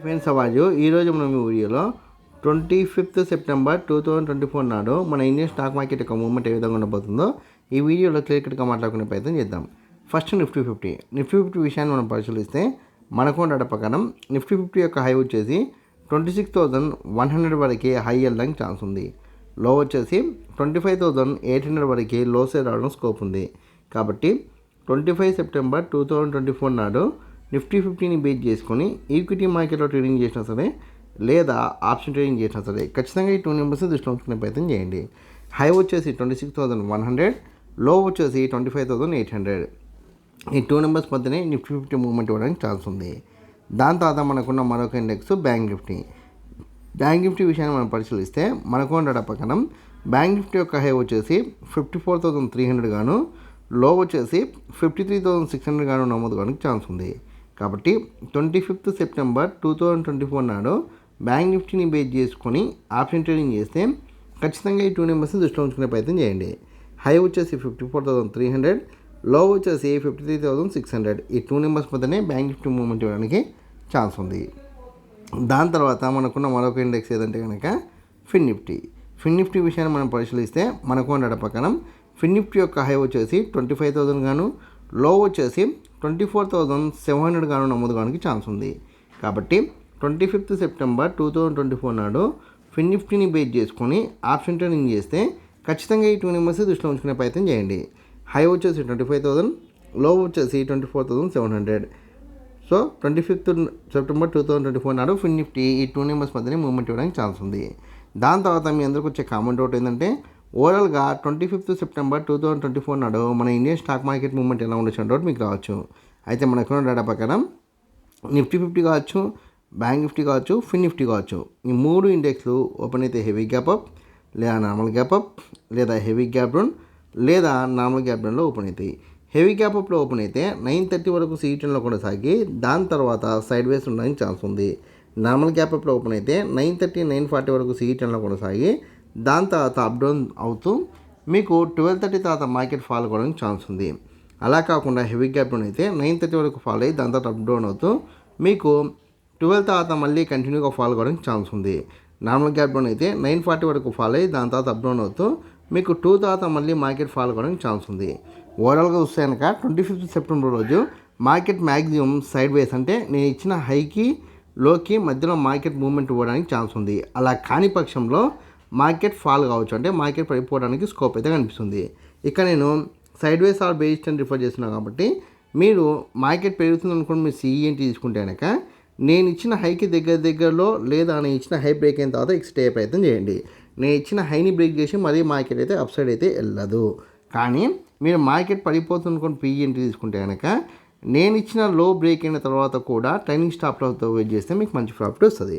Friends అవాజు ఈరోజు మనం ఈ వీడియోలో twenty fifth September two thousand twenty four నాడు మన ఇండియన్ స్టాక్ మార్కెట్ యొక్క మూవ్మెంట్ ఏ విధంగా ఉండబోతుందో ఈ వీడియోలో క్లియర్ కట్గా మాట్లాడుకునే ప్రయత్నం చేద్దాం. First Nifty fifty Nifty fifty విషయాన్ని మనం పరిశీలిస్తే మనకు డేటా ప్రకారం నిఫ్టీ ఫిఫ్టీ యొక్క హై వచ్చేసి twenty six thousand one hundred వరకే హై వెళ్ళడానికి ఛాన్స్ ఉంది. లో వచ్చేసి twenty five thousand eight hundred వరకే లో సేల్ రావడం స్కోప్ ఉంది. కాబట్టి twenty five September two thousand twenty four నాడు నిఫ్టీ ఫిఫ్టీని బేస్ చేసుకొని ఈక్విటీ మార్కెట్లో ట్రేడింగ్ చేసినా సరే లేదా ఆప్షన్ ట్రేడింగ్ చేసినా సరే ఖచ్చితంగా ఈ టూ నెంబర్స్ దృష్టిలో ఉంచుకునే ప్రయత్నం చేయండి. హై వచ్చేసి ట్వంటీ సిక్స్ థౌసండ్ వన్ హండ్రెడ్లో వచ్చేసి twenty five thousand eight hundred ఈ టూ నెంబర్స్ మధ్యనే నిఫ్టీ ఫిఫ్టీ మూవ్మెంట్ ఇవ్వడానికి ఛాన్స్ ఉంది. దాని తర్వాత మనకున్న మరొక index bank Nifty. Bank Nifty విషయాన్ని మనం పరిశీలిస్తే మనకు ఉండడం పక్కన బ్యాంక్ నిఫ్టీ యొక్క హై వచ్చేసి fifty four thousand three hundred గాను లో వచ్చేసి fifty three thousand six hundred గాను నమోదు కావడానికి ఛాన్స్ ఉంది. కాబట్టి twenty fifth September two thousand twenty four నాడు బ్యాంక్ నిఫ్టీని బేస్ చేసుకొని ఆప్షన్ ట్రేడింగ్ చేస్తే ఖచ్చితంగా ఈ టూ నెంబర్స్ని దృష్టిలో ఉంచుకునే ప్రయత్నం చేయండి. హై వచ్చేసి ఫిఫ్టీ ఫోర్ థౌసండ్ త్రీ హండ్రెడ్లో వచ్చేసి fifty three thousand six hundred. ఈ టూ నెంబర్స్ మధ్యనే బ్యాంక్ నిఫ్టీ మూవ్మెంట్ ఇవ్వడానికి ఛాన్స్ ఉంది. దాని తర్వాత మనకున్న మరొక ఇండెక్స్ ఏదంటే కనుక ఫిన్ నిఫ్టీ. ఫిన్ నిఫ్టీ విషయాన్ని మనం పరిశీలిస్తే మనకు ఉండడం ప్రకారం ఫిన్ నిఫ్టీ యొక్క హై వచ్చేసి ట్వంటీ ఫైవ్ థౌసండ్ గాను లో వచ్చేసి twenty four thousand seven hundred గాను నమోదు కావడానికి ఛాన్స్ ఉంది. కాబట్టి twenty fifth September two thousand twenty four నాడు ఫిన్ నిఫ్టీని బేస్ చేసుకొని ఆప్షన్ ట్రేడింగ్ చేస్తే ఖచ్చితంగా ఈ టూ నెంబర్స్ దృష్టిలో ఉంచుకునే ప్రయత్నం చేయండి. హై వచ్చేసి ట్వంటీ ఫైవ్ థౌసండ్లో వచ్చేసి twenty four thousand seven hundred. So twenty fifth September two thousand twenty four నాడు ఫిన్ నిఫ్టీ ఈ టూ నెంబర్స్ మధ్యనే మూవ్మెంట్ ఇవ్వడానికి ఛాన్స్ ఉంది. దాని తర్వాత మీ అందరికి వచ్చే కామెంట్ ఒకటి ఏంటంటే ఓవరాల్గా twenty fifth September two thousand twenty four నాడు మన ఇండియన్ స్టాక్ మార్కెట్ మూవ్మెంట్ ఎలా ఉండొచ్చు డౌట్ మీకు రావచ్చు. అయితే మనకున్న డేటా ప్రకారం నిఫ్టీ ఫిఫ్టీ కావచ్చు బ్యాంక్ నిఫ్టీ కావచ్చు ఫిన్ నిఫ్టీ కావచ్చు. ఈ మూడు ఇండెక్స్లు ఓపెన్ అయితే హెవీ గ్యాప్ అప్ లేదా నార్మల్ గ్యాప్ అప్ లేదా హెవీ గ్యాప్ డౌన్ లేదా నార్మల్ గ్యాప్ డౌన్లో ఓపెన్ అవుతాయి హెవీ గ్యాప్ అప్లో ఓపెన్ అయితే నైన్ థర్టీ వరకు సీటన్లో సాగి దాని తర్వాత సైడ్ వేస్ ఉండడానికి ఛాన్స్ ఉంది. నార్మల్ గ్యాప్ అప్లో ఓపెన్ అయితే నైన్ థర్టీ నైన్ ఫార్టీ వరకు సీటన్లో సాగి దాని తర్వాత అప్ డౌన్ అవుతూ మీకు ట్వెల్వ్ థర్టీ తర్వాత మార్కెట్ ఫాల్ అవ్వడానికి ఛాన్స్ ఉంది. అలా కాకుండా హెవీ గ్యాప్ డౌన్ అయితే నైన్ థర్టీ వరకు ఫాల్ అయ్యి దాని తర్వాత అప్ డౌన్ అవుతూ మీకు ట్వెల్వ్ తర్వాత మళ్ళీ కంటిన్యూగా ఫాల్ అవ్వడానికి ఛాన్స్ ఉంది. నార్మల్ గ్యాప్ డౌన్ అయితే నైన్ ఫార్టీ వరకు ఫాల్ అయ్యి దాని తర్వాత అప్ డౌన్ అవుతూ మీకు టూ తర్వాత మళ్ళీ మార్కెట్ ఫాల్ అవ్వడానికి ఛాన్స్ ఉంది. ఓవరాల్గా వస్తే కనుక ట్వంటీ ఫిఫ్త్ సెప్టెంబర్ రోజు మార్కెట్ మ్యాక్సిమం సైడ్ వేస్ అంటే నేను ఇచ్చిన హైకి లోకి మధ్యలో మార్కెట్ మూవ్మెంట్ ఇవ్వడానికి ఛాన్స్ ఉంది. అలా కాని పక్షంలో మార్కెట్ ఫాల్ కావచ్చు. అంటే మార్కెట్ పడిపోవడానికి స్కోప్ అయితే కనిపిస్తుంది. ఇక నేను సైడ్ వేస్ ఆర్ బేస్డ్ అని రిఫర్ చేస్తున్నాను కాబట్టి మీరు మార్కెట్ పెరుగుతుంది అనుకోండి మీరు సిఈఎన్టీ తీసుకుంటే కనుక నేను ఇచ్చిన హైకి దగ్గర దగ్గరలో లేదా నేను ఇచ్చిన హై బ్రేక్ అయిన తర్వాత ఎక్స్టే ప్రయత్నం చేయండి. నేను ఇచ్చిన హైని బ్రేక్ చేసి మరీ మార్కెట్ అయితే అప్సైడ్ అయితే వెళ్ళదు. కానీ మీరు మార్కెట్ పడిపోతుంది అనుకోండి పిఈఎన్టీ తీసుకుంటే కనుక నేను ఇచ్చిన లో బ్రేక్ అయిన తర్వాత కూడా ట్రైనింగ్ స్టాప్లతో వెయిట్ చేస్తే మీకు మంచి ప్రాఫిట్ వస్తుంది.